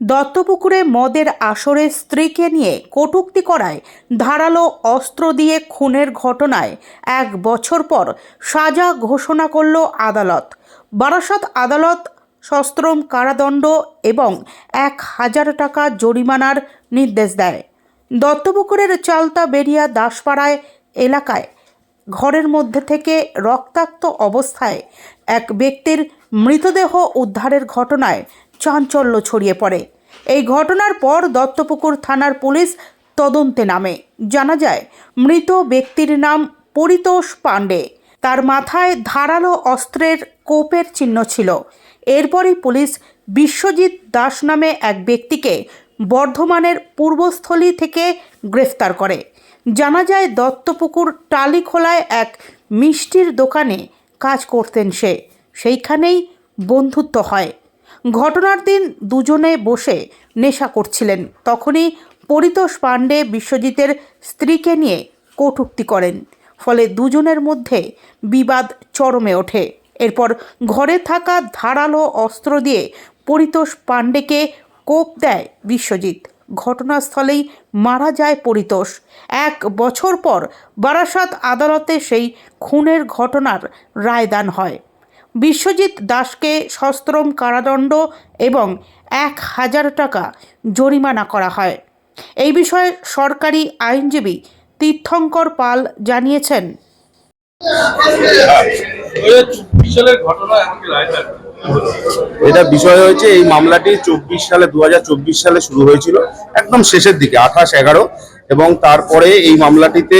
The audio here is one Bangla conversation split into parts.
দত্তপুকুরে মদের আসরে স্ত্রীকে নিয়ে কটূক্তি করায় ধারালো অস্ত্র দিয়ে খুনের ঘটনায় এক বছর পর সাজা ঘোষণা করল আদালত। বারাসত আদালত, সশ্রম কারাদণ্ড এবং এক হাজার টাকা জরিমানার নির্দেশ দেয়। দত্তপুকুরের চালতা বেরিয়া দাসপাড়ায় এলাকায় ঘরের মধ্যে থেকে রক্তাক্ত অবস্থায় এক ব্যক্তির মৃতদেহ উদ্ধারের ঘটনায় চাঞ্চল্য ছড়িয়ে পড়ে। এই ঘটনার পর দত্তপুকুর থানার পুলিশ তদন্তে নামে। জানা যায়, মৃত ব্যক্তির নাম পরিতোষ পাণ্ডে। তার মাথায় ধারালো অস্ত্রের কোপের চিহ্ন ছিল। এরপরই পুলিশ বিশ্বজিৎ দাস নামে এক ব্যক্তিকে বর্ধমানের পূর্বস্থলী থেকে গ্রেফতার করে। জানা যায়, দত্তপুকুর টালিখোলায় এক মিষ্টির দোকানে কাজ করতেন সে। সেইখানেই বন্ধুত্ব হয়। ঘটনার দিন দুজনে বসে নেশা করছিলেন। তখনই পরিতোষ পাণ্ডে বিশ্বজিতের স্ত্রীকে নিয়ে কটূক্তি করেন। ফলে দুজনের মধ্যে বিবাদ চরমে ওঠে। এরপর ঘরে থাকা ধারালো অস্ত্র দিয়ে পরিতোষ পাণ্ডেকে কোপ দেয় বিশ্বজিৎ। ঘটনাস্থলেই মারা যায় পরিতোষ। এক বছর পর বারাসাত আদালতে সেই খুনের ঘটনার রায়দান হয়। বিশ্বজিৎ দাসকে সশ্রম কারাদণ্ড এবং এক হাজার টাকা জরিমানা করা হয়। এই বিষয়ে সরকারি আইনজীবী তীর্থঙ্কর পাল জানিয়েছেন। এটা বিষয় হয়েছে এই মামলাটি চব্বিশ সালে দু হাজার চব্বিশ সালে শুরু হয়েছিল একদম শেষের দিকে আঠাশ এগারো এবং তারপরে এই মামলাটিতে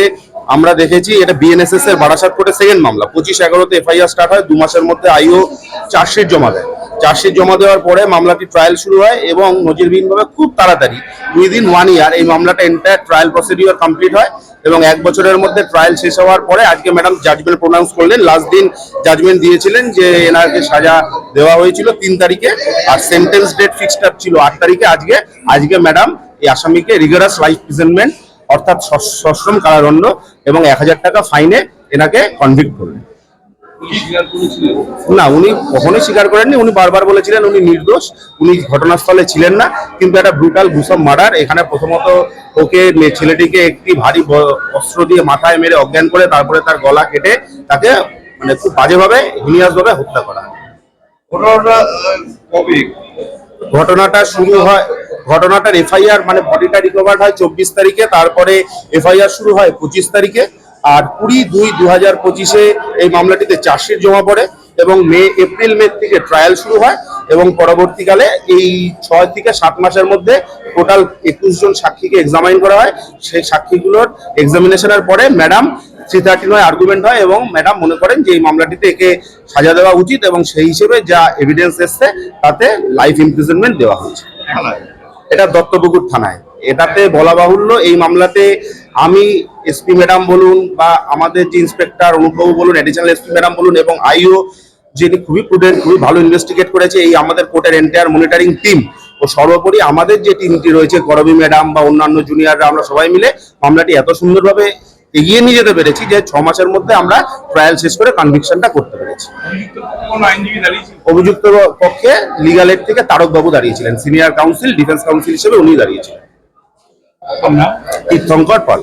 আমরা দেখেছি এটা বিএনএসএস এর বারাসাত কোর্টে সেকেন্ড মামলা। পঁচিশ এগারোতে এফআইআর স্টার্ট হয় দু মাসের মধ্যে আইও চার্জশিট জমা দেয়। চার্জশিট জমা দেওয়ার পরে মামলাটি ট্রায়াল শুরু হয় এবং নজিরবিহীনভাবে খুব তাড়াতাড়ি উইদিন ওয়ান ইয়ার এই মামলাটা এন্টায়ার ট্রায়াল প্রসিডিওর কমপ্লিট হয় এবং এক বছরের মধ্যে ট্রায়াল শেষ হওয়ার পরে আজকে ম্যাডাম জাজমেন্ট প্রোনাউন্স করলেন। লাস্ট দিন জাজমেন্ট দিয়েছিলেন যে এনাকে সাজা দেওয়া হয়েছিল তিন তারিখে আর সেন্টেন্স ডেট ফিক্সড আপ ছিল আট তারিখে। আজকে আজকে ম্যাডাম এই আসামিকে রিগারাস লাইফ প্রিজেন্টমেন্ট অর্থাৎ সশ্রম কারাদণ্ড এবং এক হাজার টাকা ফাইনে এনাকে কনভিক্ট করলেন। না উনি কখনোই স্বীকার করেননি উনি বারবার বলেছিলেন উনি নির্দোষ উনি ঘটনাস্থলে ছিলেন না কিন্তু একটা ব্রুটাল গুসম মার্ডার এখানে প্রথমত ওকে ছেলেটিকে একটি ভারী অস্ত্র দিয়ে মাথায় মেরে অজ্ঞান করে তারপরে তার গলা কেটে তাকে মানে খুব বাজেভাবে হিনিয়াস ভাবে হত্যা করা ঘটনাটা শুরু হয় ঘটনাটার এফআইআর মানে বডিটা রিকভার্ড হয় চব্বিশ তারিখে, তারপরে এফআইআর শুরু হয় পঁচিশ তারিখে, আর কুড়ি দুই দু হাজার পঁচিশে এই মামলাটিতে চার্জশিট জমা পড়ে এবং মে, এপ্রিল, মে থেকে ট্রায়াল শুরু হয় এবং পরবর্তীকালে এই ছয় থেকে সাত মাসের মধ্যে টোটাল একুশ জন সাক্ষীকে এক্সামাইন করা হয়। সেই সাক্ষীগুলোর এক্সামিনেশনের পরে ম্যাডাম থ্রি থার্টি নয় আর্গুমেন্ট হয় এবং ম্যাডাম মনে করেন যে এই মামলাটিতে একে সাজা দেওয়া উচিত এবং সেই হিসেবে যা এভিডেন্স এসছে তাতে লাইফ ইমপ্রিজনমেন্ট দেওয়া হয়েছে। এটা দত্তপুকুর থানায়। এটাতে বলা বাহুল্য, এই মামলাতে আমি এসপি ম্যাডাম বলুন বা আমাদের যে ইন্সপেক্টর অনুপবাবু বলুন অ্যাডিশনাল এসপি ম্যাডাম বলুন এবং আইও, যিনি খুবই প্রুডেন্ট খুবই ভালো ইনভেস্টিগেট করেছে, এই আমাদের কোর্টের এন্টায়ার মনিটরিং টিম ও সর্বোপরি আমাদের যে টিমটি রয়েছে করবি ম্যাডাম বা অন্যান্য জুনিয়ররা আমরা সবাই মিলে মামলাটি এত সুন্দরভাবে এগিয়ে নিয়ে যেতে পেরেছি যে ছ মাসের মধ্যে আমরা ট্রায়াল শেষ করে কনভিকশনটা করতে পেরেছি। অভিযুক্ত পক্ষে লিগাল এড থেকে তারকবাবু দাঁড়িয়েছিলেন। সিনিয়র কাউন্সিল ডিফেন্স কাউন্সিল হিসেবে উনি দাঁড়িয়েছিলেন। তীর্থঙ্কর পাল।